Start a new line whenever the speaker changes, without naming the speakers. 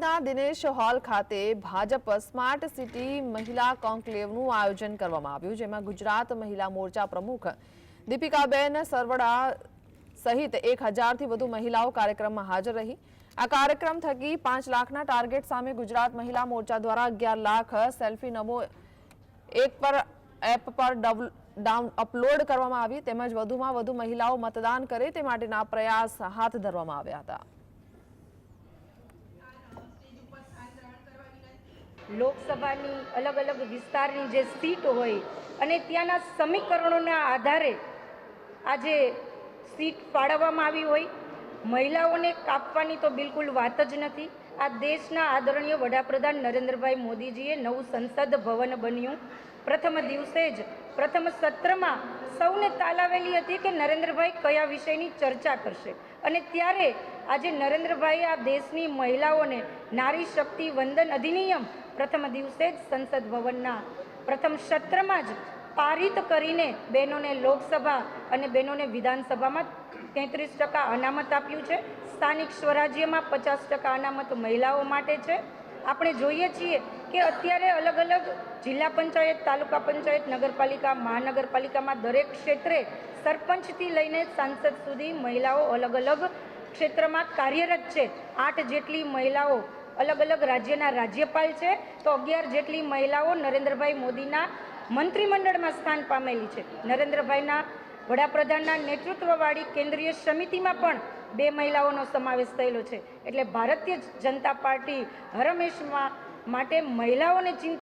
અમદાવાદના દિનેશ હોલ ખાતે Bhajap smart city મહિલા કોન્ક્લેવનું આયોજન કરવામાં આવ્યું, જેમાં ગુજરાત મહિલા મોરચા પ્રમુખ દીપિકાબેન સરવડા સહિત એક હજારથી વધુ મહિલાઓ કાર્યક્રમમાં હાજર રહી. આ કાર્યક્રમ થકી પાંચ લાખના ટાર્ગેટ સામે ગુજરાત મહિલા મોરચા દ્વારા અગિયાર લાખ સેલ્ફી નમો એક પર એપ પર ડાઉન અપલોડ કરવામાં આવી, તેમજ વધુમાં વધુ મહિલાઓ મતદાન કરે તે માટેના પ્રયાસ હાથ ધરવામાં આવ્યા હતા.
લોકસભાની અલગ અલગ વિસ્તારની જે સીટ હોય અને ત્યાંના સમીકરણોના આધારે આજે સીટ ફાળવવામાં આવી હોય, મહિલાઓને કાપવાની તો બિલકુલ વાત જ નથી. આ દેશના આદરણીય વડાપ્રધાન નરેન્દ્રભાઈ મોદીજીએ નવું સંસદ ભવન બન્યું. પ્રથમ દિવસે જ, પ્રથમ સત્રમાં સૌને તાલાવેલી હતી કે નરેન્દ્રભાઈ કયા વિષયની ચર્ચા કરશે. અને ત્યારે આજે નરેન્દ્રભાઈ આ દેશની મહિલાઓને નારી શક્તિ વંદન અધિનિયમ પ્રથમ દિવસે જ સંસદ ભવનના પ્રથમ સત્રમાં જ પારિત કરીને બહેનોને લોકસભા અને બહેનોને વિધાનસભામાં તેત્રીસ ટકા અનામત આપ્યું છે. સ્થાનિક સ્વરાજ્યમાં પચાસ ટકા અનામત મહિલાઓ માટે છે. આપણે જોઈએ છીએ કે અત્યારે અલગ અલગ જિલ્લા પંચાયત, તાલુકા પંચાયત, નગરપાલિકા, મહાનગરપાલિકામાં દરેક ક્ષેત્રે સરપંચથી લઈને સાંસદ સુધી મહિલાઓ અલગ અલગ ક્ષેત્રમાં કાર્યરત છે. આઠ જેટલી મહિલાઓ અલગ અલગ રાજ્યના રાજ્યપાલ છે. તો અગિયાર જેટલી મહિલાઓ નરેન્દ્રભાઈ મોદીના મંત્રીમંડળમાં સ્થાન પામેલી છે. નરેન્દ્રભાઈના વડાપ્રધાનના નેતૃત્વવાળી કેન્દ્રીય સમિતિમાં પણ બે મહિલાઓનો સમાવેશ થયેલો છે. એટલે ભારતીય જનતા પાર્ટી હરમેશમાં માટે મહિલાઓને